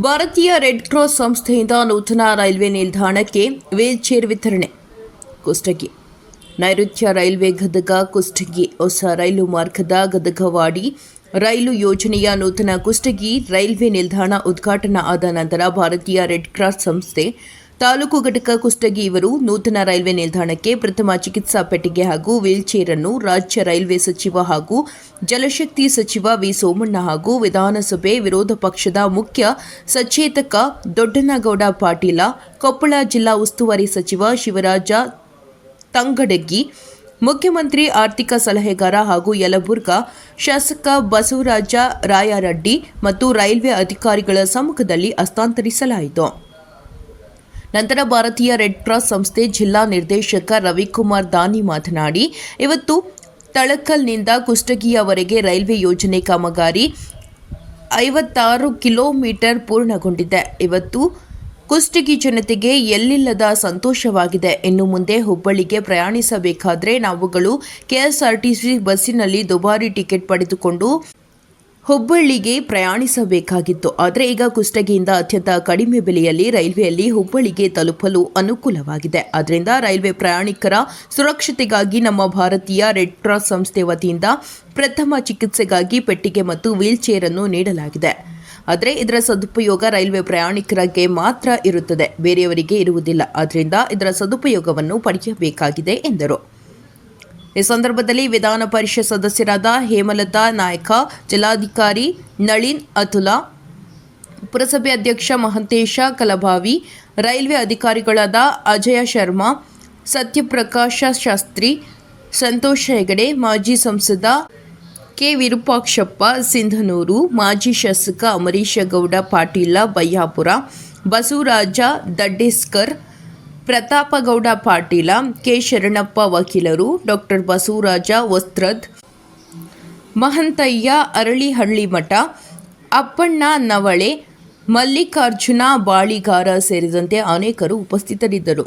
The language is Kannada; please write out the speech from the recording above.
ಭಾರತೀಯ ರೆಡ್ ಕ್ರಾಸ್ ಸಂಸ್ಥೆಯಿಂದ ನೂತನ ರೈಲ್ವೆ ನಿಲ್ದಾಣಕ್ಕೆ ವೀಲ್ಚೇರ್ ವಿತರಣೆ. ಕುಷ್ಟಗಿ. ನೈಋತ್ಯ ರೈಲ್ವೆ ಗದಗ ಕುಷ್ಟಗಿ. ಹೊಸ ರೈಲು ಮಾರ್ಗದ ಗದಗವಾಡಿ ರೈಲು ಯೋಜನೆಯ ನೂತನ ಕುಷ್ಟಗಿ ರೈಲ್ವೆ ನಿಲ್ದಾಣ ಉದ್ಘಾಟನಾ ಆದ ನಂತರ ಭಾರತೀಯ ರೆಡ್ ಕ್ರಾಸ್ ಸಂಸ್ಥೆ ತಾಲೂಕು ಘಟಕ ಕುಷ್ಟಗಿ ಇವರು ನೂತನ ರೈಲ್ವೆ ನಿಲ್ದಾಣಕ್ಕೆ ಪ್ರಥಮ ಚಿಕಿತ್ಸಾ ಪೆಟ್ಟಿಗೆ ಹಾಗೂ ವೀಲ್ಚೇರ್ ಅನ್ನು ರಾಜ್ಯ ರೈಲ್ವೆ ಸಚಿವ ಹಾಗೂ ಜಲಶಕ್ತಿ ಸಚಿವ ವಿ ಸೋಮಣ್ಣ ಹಾಗೂ ವಿಧಾನಸಭೆ ವಿರೋಧ ಪಕ್ಷದ ಮುಖ್ಯ ಸಚೇತಕ ದೊಡ್ಡನಗೌಡ ಪಾಟೀಲ, ಕೊಪ್ಪಳ ಜಿಲ್ಲಾ ಉಸ್ತುವಾರಿ ಸಚಿವ ಶಿವರಾಜ ತಂಗಡಗಿ, ಮುಖ್ಯಮಂತ್ರಿ ಆರ್ಥಿಕ ಸಲಹೆಗಾರ ಹಾಗೂ ಯಲಬುರ್ಗ ಶಾಸಕ ಬಸವರಾಜ ರಾಯರಡ್ಡಿ ಮತ್ತು ರೈಲ್ವೆ ಅಧಿಕಾರಿಗಳ ಸಮ್ಮುಖದಲ್ಲಿ ಹಸ್ತಾಂತರಿಸಲಾಯಿತು. ನಂತರ ಭಾರತೀಯ ರೆಡ್ ಕ್ರಾಸ್ ಸಂಸ್ಥೆ ಜಿಲ್ಲಾ ನಿರ್ದೇಶಕ ರವಿಕುಮಾರ್ ದಾನಿ ಮಾತನಾಡಿ, ಇವತ್ತು ತಳಕಲ್ನಿಂದ ಕುಷ್ಟಗಿಯವರೆಗೆ ರೈಲ್ವೆ ಯೋಜನೆ ಕಾಮಗಾರಿ ಐವತ್ತಾರು ಕಿಲೋಮೀಟರ್ ಪೂರ್ಣಗೊಂಡಿದೆ. ಇವತ್ತು ಕುಷ್ಟಗಿ ಜನತೆಗೆ ಎಲ್ಲಿಲ್ಲದ ಸಂತೋಷವಾಗಿದೆ. ಇನ್ನು ಮುಂದೆ ಹುಬ್ಬಳ್ಳಿಗೆ ಪ್ರಯಾಣಿಸಬೇಕಾದರೆ ನಾವುಗಳು ಕೆಎಸ್ಆರ್ಟಿಸಿ ಬಸ್ಸಿನಲ್ಲಿ ದುಬಾರಿ ಟಿಕೆಟ್ ಪಡೆದುಕೊಂಡು ಹುಬ್ಬಳ್ಳಿಗೆ ಪ್ರಯಾಣಿಸಬೇಕಾಗಿತ್ತು. ಆದರೆ ಈಗ ಕುಷ್ಟಗಿಯಿಂದ ಅತ್ಯಂತ ಕಡಿಮೆ ಬೆಲೆಯಲ್ಲಿ ರೈಲ್ವೆಯಲ್ಲಿ ಹುಬ್ಬಳ್ಳಿಗೆ ತಲುಪಲು ಅನುಕೂಲವಾಗಿದೆ. ಆದ್ದರಿಂದ ರೈಲ್ವೆ ಪ್ರಯಾಣಿಕರ ಸುರಕ್ಷತೆಗಾಗಿ ನಮ್ಮ ಭಾರತೀಯ ರೆಡ್ ಕ್ರಾಸ್ ಸಂಸ್ಥೆ ವತಿಯಿಂದ ಪ್ರಥಮ ಚಿಕಿತ್ಸೆಗಾಗಿ ಪೆಟ್ಟಿಗೆ ಮತ್ತು ವೀಲ್ ಚೇರ್ ಅನ್ನು ನೀಡಲಾಗಿದೆ. ಆದರೆ ಇದರ ಸದುಪಯೋಗ ರೈಲ್ವೆ ಪ್ರಯಾಣಿಕರಿಗೆ ಮಾತ್ರ ಇರುತ್ತದೆ. ಬೇರೆಯವರಿಗೆ ಇರುವುದಿಲ್ಲ. ಆದ್ದರಿಂದ ಇದರ ಸದುಪಯೋಗವನ್ನು ಪಡೆಯಬೇಕಾಗಿದೆ ಎಂದರು. ಈ ಸಂದರ್ಭದಲ್ಲಿ ವಿಧಾನ ಪರಿಷತ್ ಸದಸ್ಯರಾದ ಹೇಮಲತಾ ನಾಯ್ಕ, ಜಿಲ್ಲಾಧಿಕಾರಿ ನಳಿನ್ ಅತುಲಾ, ಪುರಸಭೆ ಅಧ್ಯಕ್ಷ ಮಹಂತೇಶ ಕಲಭಾವಿ, ರೈಲ್ವೆ ಅಧಿಕಾರಿಗಳಾದ ಅಜಯ ಶರ್ಮಾ, ಸತ್ಯಪ್ರಕಾಶ ಶಾಸ್ತ್ರಿ, ಸಂತೋಷ್ ಹೆಗಡೆ, ಮಾಜಿ ಸಂಸದ ಕೆ ವಿರೂಪಾಕ್ಷಪ್ಪ, ಸಿಂಧನೂರು, ಮಾಜಿ ಶಾಸಕ ಅಮರೀಶ ಗೌಡ ಪಾಟೀಲ ಬಯ್ಯಾಪುರ ಬಸವರಾಜ ದಡ್ಡೇಸ್ಕರ್ ಪ್ರತಾಪಗೌಡ ಪಾಟೀಲ, ಕೆ. ಶರಣಪ್ಪ ವಕೀಲರು ಡಾಕ್ಟರ್ ಬಸವರಾಜ ವಸ್ತ್ರದ್, ಮಹಂತಯ್ಯ ಅರಳಿಹಳ್ಳಿ ಮಠ, ಅಪ್ಪಣ್ಣ ನವಳೆ, ಮಲ್ಲಿಕಾರ್ಜುನ ಬಾಳಿಗಾರ ಸೇರಿದಂತೆ ಅನೇಕರು ಉಪಸ್ಥಿತರಿದ್ದರು.